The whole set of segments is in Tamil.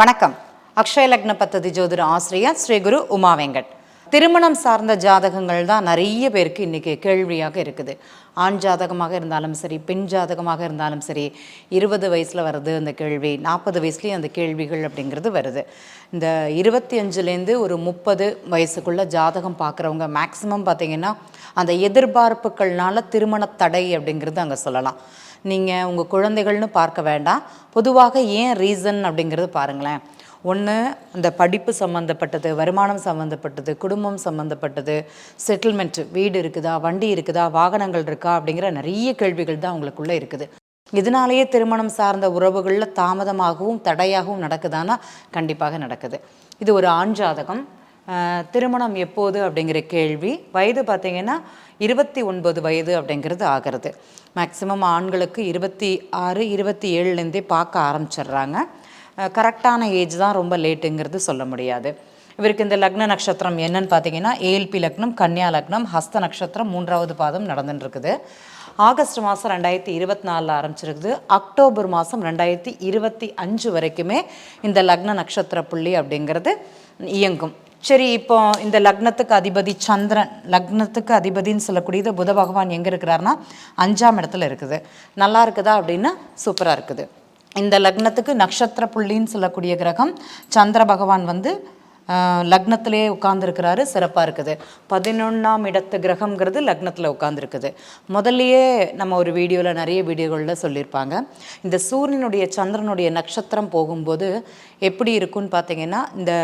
வணக்கம். அக்ஷய லக்ன பத்ததி ஜோதிட ஆசிரியர் ஸ்ரீ குரு உமா வெங்கட். திருமணம் சார்ந்த ஜாதகங்கள் தான் நிறைய பேருக்கு இன்றைக்கி கேள்வியாக இருக்குது. ஆண் ஜாதகமாக இருந்தாலும் சரி பெண் ஜாதகமாக இருந்தாலும் சரி இருபது வயசில் வருது அந்த கேள்வி நாற்பது வயசுலேயும் அந்த கேள்விகள் அப்படிங்கிறது வருது. இந்த இருபத்தி அஞ்சுலேருந்து ஒரு முப்பது வயசுக்குள்ள ஜாதகம் பார்க்குறவங்க மேக்ஸிமம் பார்த்தீங்கன்னா அந்த எதிர்பார்ப்புகள்னால திருமண தடை அப்படிங்கிறது அங்கே சொல்லலாம். நீங்கள் உங்கள் குழந்தைகள்னு பார்க்க வேண்டாம். பொதுவாக ஏன் ரீசன் அப்படிங்கிறது பாருங்களேன். ஒன்று இந்த படிப்பு சம்மந்தப்பட்டது வருமானம் சம்மந்தப்பட்டது குடும்பம் சம்மந்தப்பட்டது செட்டில்மெண்ட் வீடு இருக்குதா வண்டி இருக்குதா வாகனங்கள் இருக்கா அப்படிங்கிற நிறைய கேள்விகள் தான் உங்களுக்குள்ளே இருக்குது. இதனாலேயே திருமணம் சார்ந்த உறவுகளில் தாமதமாகவும் தடையாகவும் நடக்குதானா கண்டிப்பாக நடக்குது. இது ஒரு ஆண் ஜாதகம். திருமணம் எப்போது அப்படிங்கிற கேள்வி. வயது பார்த்திங்கன்னா இருபத்தி ஒன்பது வயது அப்படிங்கிறது ஆகிறது. மேக்சிமம் ஆண்களுக்கு இருபத்தி ஆறு இருபத்தி ஏழுலேருந்தே பார்க்க ஆரம்பிச்சிடுறாங்க. கரெக்டான ஏஜ் தான் ரொம்ப லேட்டுங்கிறது சொல்ல முடியாது. இவருக்கு இந்த லக்ன நட்சத்திரம் என்னன்னு பார்த்தீங்கன்னா ஏஎல்பி லக்னம் கன்னியா லக்னம் ஹஸ்த நட்சத்திரம் மூன்றாவது பாதம் நடந்துட்டு இருக்குது ஆகஸ்ட் மாதம் ரெண்டாயிரத்தி இருபத்தி நாலில் ஆரம்பிச்சிருக்குது. அக்டோபர் மாதம் ரெண்டாயிரத்தி இருபத்தி அஞ்சு வரைக்குமே இந்த லக்ன நட்சத்திர புள்ளி அப்படிங்கிறது இயங்கும். சரி இப்போ இந்த லக்னத்துக்கு அதிபதி சந்திரன் லக்னத்துக்கு அதிபதின்னு சொல்லக்கூடியது புத பகவான் எங்கே இருக்கிறாருன்னா அஞ்சாம் இடத்துல இருக்குது. நல்லா இருக்குதா அப்படின்னா சூப்பராக இருக்குது. இந்த லக்னத்துக்கு நட்சத்திர புள்ளின்னு சொல்லக்கூடிய கிரகம் சந்திர பகவான் வந்து லக்னத்திலே உட்கார்ந்துருக்கிறாரு சிறப்பாக இருக்குது. பதினொன்றாம் இடத்து கிரகம்ங்கிறது லக்னத்தில் உட்காந்துருக்குது முதல்லையே நம்ம ஒரு வீடியோவில் நிறைய வீடியோகளில் சொல்லியிருப்பாங்க. இந்த சூரியனுடைய சந்திரனுடைய நட்சத்திரம் போகும்போது எப்படி இருக்குன்னு பார்த்தீங்கன்னா இந்த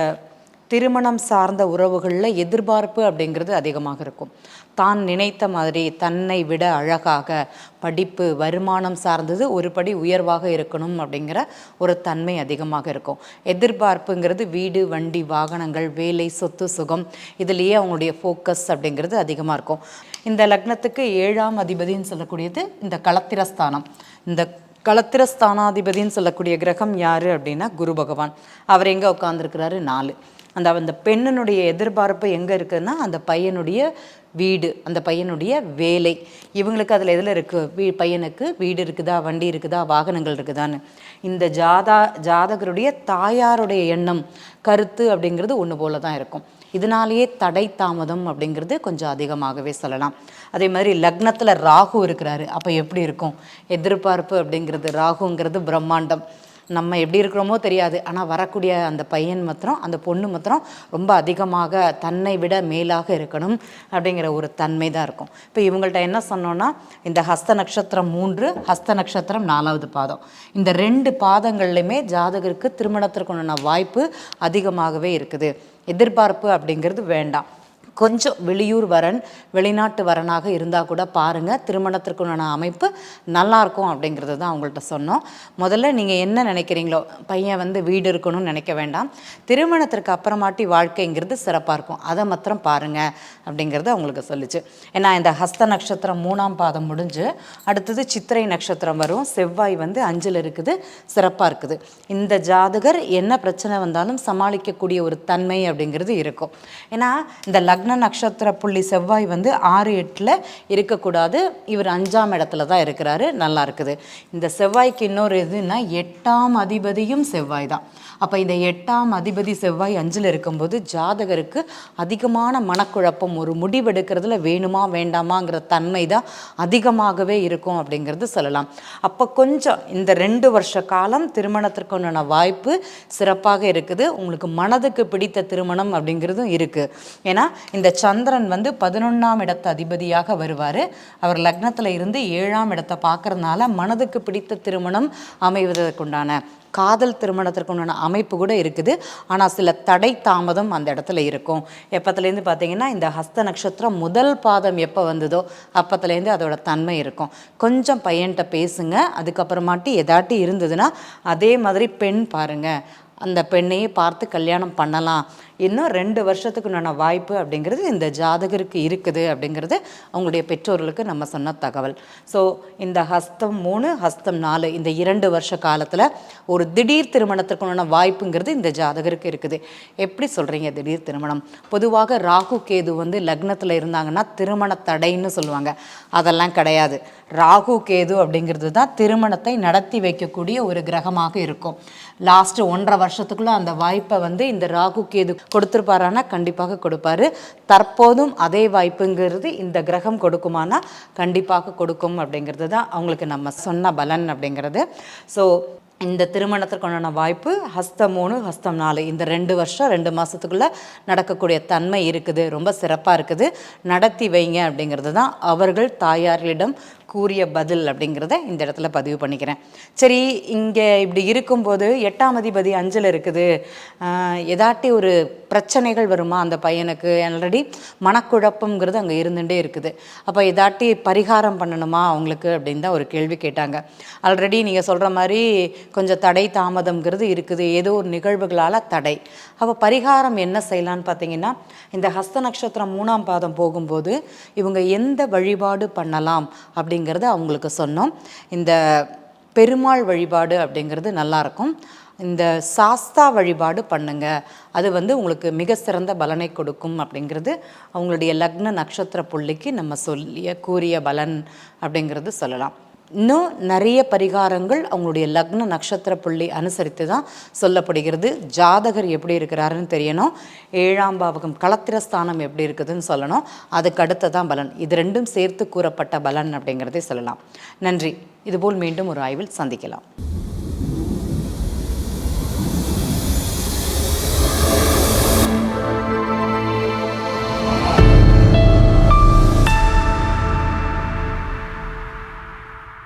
திருமணம் சார்ந்த உறவுகளில் எதிர்பார்ப்பு அப்படிங்கிறது அதிகமாக இருக்கும். தான் நினைத்த மாதிரி தன்னை விட அழகாக படிப்பு வருமானம் சார்ந்தது ஒரு படி உயர்வாக இருக்கணும் அப்படிங்கிற ஒரு தன்மை அதிகமாக இருக்கும். எதிர்பார்ப்புங்கிறது வீடு வண்டி வாகனங்கள் வேலை சொத்து சுகம் இதுலேயே அவங்களுடைய ஃபோக்கஸ் அப்படிங்கிறது அதிகமாக இருக்கும். இந்த லக்னத்துக்கு ஏழாம் அதிபதின்னு சொல்லக்கூடியது இந்த களத்திரஸ்தானம். இந்த களத்திரஸ்தானாதிபதின்னு சொல்லக்கூடிய கிரகம் யார் அப்படின்னா குரு பகவான். அவர் எங்கே உட்காந்துருக்கிறாரு நாலு. அந்த அந்த பெண்ணினுடைய எதிர்பார்ப்பு எங்கே இருக்குதுன்னா அந்த பையனுடைய வீடு அந்த பையனுடைய வேலை. இவங்களுக்கு அதில் எதில் இருக்குது வீ பையனுக்கு வீடு இருக்குதா வண்டி இருக்குதா வாகனங்கள் இருக்குதான்னு. இந்த ஜாதா ஜாதகருடைய தாயாருடைய எண்ணம் கருத்து அப்படிங்கிறது ஒன்று போல தான் இருக்கும். இதனாலேயே தடை தாமதம் அப்படிங்கிறது கொஞ்சம் அதிகமாகவே சொல்லலாம். அதே மாதிரி லக்னத்தில் ராகு இருக்கிறாரு. அப்போ எப்படி இருக்கும்? எதிர்பார்ப்பு அப்படிங்கிறது ராகுங்கிறது பிரம்மாண்டம். நம்ம எப்படி இருக்கிறோமோ தெரியாது. ஆனால் வரக்கூடிய அந்த பையன் மாத்திரம் அந்த பொண்ணு மாத்திரம் ரொம்ப அதிகமாக தன்னை விட மேலாக இருக்கணும் அப்படிங்கிற ஒரு தன்மை தான் இருக்கும். இப்போ இவங்கள்ட்ட என்ன சொன்னோன்னா இந்த ஹஸ்த நட்சத்திரம் மூன்று ஹஸ்த நட்சத்திரம் நாலாவது பாதம். இந்த ரெண்டு பாதங்கள்லையுமே ஜாதகருக்கு திருமணத்திற்குண்டான வாய்ப்பு அதிகமாகவே இருக்குது. எதிர்பார்ப்பு அப்படிங்கிறது வேண்டாம். கொஞ்சம் வெளியூர் வரன் வெளிநாட்டு வரனாக இருந்தால் கூட பாருங்கள் திருமணத்திற்குண்டான அமைப்பு நல்லாயிருக்கும் அப்படிங்கிறது தான் அவங்கள்ட்ட சொன்னோம். முதல்ல நீங்கள் என்ன நினைக்கிறீங்களோ பையன் வந்து வீடு இருக்கணும்னு நினைக்க வேண்டாம். திருமணத்திற்கு அப்புறமாட்டி வாழ்க்கைங்கிறது சிறப்பாக இருக்கும். அதை மாத்திரம் பாருங்கள் அப்படிங்கிறது அவங்களுக்கு சொல்லிச்சு. ஏன்னா இந்த ஹஸ்த நட்சத்திரம் மூணாம் பாதம் முடிஞ்சு அடுத்தது சித்திரை நட்சத்திரம் வரும். செவ்வாய் வந்து அஞ்சில் இருக்குது சிறப்பாக இருக்குது. இந்த ஜாதகர் என்ன பிரச்சனை வந்தாலும் சமாளிக்கக்கூடிய ஒரு தன்மை அப்படிங்கிறது இருக்கும். ஏன்னா இந்த லக்ன நட்சத்திர புள்ளி செவ்வாய் வந்து ஆறு எட்டில் இருக்கக்கூடாது. இவர் அஞ்சாம் இடத்துல தான் இருக்கிறாரு. நல்லா இருக்குது. இந்த செவ்வாய்க்கு இன்னொரு இதுன்னா எட்டாம் அதிபதியும் செவ்வாய் தான். அப்போ இந்த எட்டாம் அதிபதி செவ்வாய் அஞ்சில் இருக்கும்போது ஜாதகருக்கு அதிகமான மனக்குழப்பம் ஒரு முடிவெடுக்கிறதுல வேணுமா வேண்டாமாங்கிற தன்மை தான் அதிகமாகவே இருக்கும் அப்படிங்கிறது சொல்லலாம். அப்போ கொஞ்சம் இந்த ரெண்டு வருஷ காலம் திருமணத்திற்குண்டான வாய்ப்பு சிறப்பாக இருக்குது. உங்களுக்கு மனதுக்கு பிடித்த திருமணம் அப்படிங்கிறதும் இருக்குது ஏன்னா இந்த சந்திரன் வந்து பதினொன்றாம் இடத்து அதிபதியாக வருவார். அவர் லக்னத்தில் இருந்து ஏழாம் இடத்தை பார்க்குறதுனால மனதுக்கு பிடித்த திருமணம் அமைவதற்குண்டான காதல் திருமணத்திற்கு உண்டான அமைப்பு கூட இருக்குது. ஆனால் சில தடை தாமதம் அந்த இடத்துல இருக்கும். எப்பத்துலேருந்து பார்த்தீங்கன்னா இந்த ஹஸ்த நட்சத்திரம் முதல் பாதம் எப்போ வந்ததோ அப்பத்துலேருந்து அதோட தன்மை இருக்கும். கொஞ்சம் பையன்கிட்ட பேசுங்க அதுக்கப்புறமாட்டி எதாட்டி இருந்ததுன்னா அதே மாதிரி பெண் பாருங்கள் அந்த பெண்ணையே பார்த்து கல்யாணம் பண்ணலாம். இன்னும் ரெண்டு வருஷத்துக்கு உண்டான வாய்ப்பு அப்படிங்கிறது இந்த ஜாதகருக்கு இருக்குது அப்படிங்கிறது அவங்களுடைய பெற்றோர்களுக்கு நம்ம சொன்ன தகவல். ஸோ இந்த ஹஸ்தம் மூணு ஹஸ்தம் நாலு இந்த இரண்டு வருஷ காலத்தில் ஒரு திடீர் திருமணத்திற்குண்டான வாய்ப்புங்கிறது இந்த ஜாதகருக்கு இருக்குது. எப்படி சொல்கிறீங்க திடீர் திருமணம்? பொதுவாக ராகு கேது வந்து லக்னத்தில் இருந்தாங்கன்னா திருமண தடைன்னு சொல்லுவாங்க. அதெல்லாம் கிடையாது. ராகு கேது அப்படிங்கிறது தான் திருமணத்தை நடத்தி வைக்கக்கூடிய ஒரு கிரகமாக இருக்கும். லாஸ்ட்டு ஒன்றரை வருஷத்துக்குள்ள அந்த வாய்ப்பை வந்து இந்த ராகு கேது கொடுத்துருப்பாரானா? கண்டிப்பாக கொடுப்பாரு. தற்போதும் அதே வாய்ப்புங்கிறது இந்த கிரகம் கொடுக்குமானா? கண்டிப்பாக கொடுக்கும் அப்படிங்கிறது தான் அவங்களுக்கு நம்ம சொன்ன பலன் அப்படிங்கிறது. ஸோ இந்த திருமணத்திற்குண்டான வாய்ப்பு ஹஸ்தம் மூணு ஹஸ்தம் நாலு. இந்த ரெண்டு வருஷம் ரெண்டு மாதத்துக்குள்ளே நடக்கக்கூடிய தன்மை இருக்குது. ரொம்ப சிறப்பாக இருக்குது. நடத்தி வைங்க அப்படிங்கிறது தான் அவர்கள் தாயார்களிடம் கூறிய பதில் அப்படிங்கிறத இந்த இடத்துல பதிவு பண்ணிக்கிறேன். சரி இங்கே இப்படி இருக்கும்போது எட்டாம் அதிபதி அஞ்சில் இருக்குது. எதாட்டி ஒரு பிரச்சனைகள் வருமா அந்த பையனுக்கு? ஆல்ரெடி மனக்குழப்பங்கிறது அங்கே இருந்துகிட்டே இருக்குது. அப்போ எதாட்டி பரிகாரம் பண்ணணுமா அவங்களுக்கு அப்படின்னு தான் ஒரு கேள்வி கேட்டாங்க. ஆல்ரெடி நீங்கள் சொல்கிற மாதிரி கொஞ்சம் தடை தாமதம்ங்கிறது இருக்குது. ஏதோ ஒரு நிகழ்வுகளால் தடை. அப்போ பரிகாரம் என்ன செய்யலான்னு பார்த்தீங்கன்னா இந்த ஹஸ்த நட்சத்திரம் மூணாம் பாதம் போகும்போது இவங்க எந்த வழிபாடு பண்ணலாம் அப்படி அப்படிங்கிறத அவங்களுக்கு சொன்னோம். இந்த பெருமாள் வழிபாடு அப்படிங்கிறது நல்லாயிருக்கும் இந்த சாஸ்தா வழிபாடு பண்ணுங்க. அது வந்து உங்களுக்கு மிக சிறந்த பலனை கொடுக்கும் அப்படிங்கிறது அவங்களுடைய லக்ன நட்சத்திர புள்ளிக்கு நம்ம சொல்லிய கூறிய பலன் அப்படிங்கிறது சொல்லலாம். இன்னும் நிறைய பரிகாரங்கள் அவங்களுடைய லக்ன நட்சத்திர புள்ளி அனுசரித்து தான் சொல்லப்படுகிறது. ஜாதகர் எப்படி இருக்கிறாருன்னு தெரியணும். ஏழாம் பாவகம் களத்திரஸ்தானம் எப்படி இருக்குதுன்னு சொல்லணும். அதுக்கு அடுத்ததான் பலன். இது ரெண்டும் சேர்த்து கூறப்பட்ட பலன் அப்படிங்கிறதே சொல்லலாம். நன்றி. இதுபோல் மீண்டும் ஒரு ஆய்வில் சந்திக்கலாம்.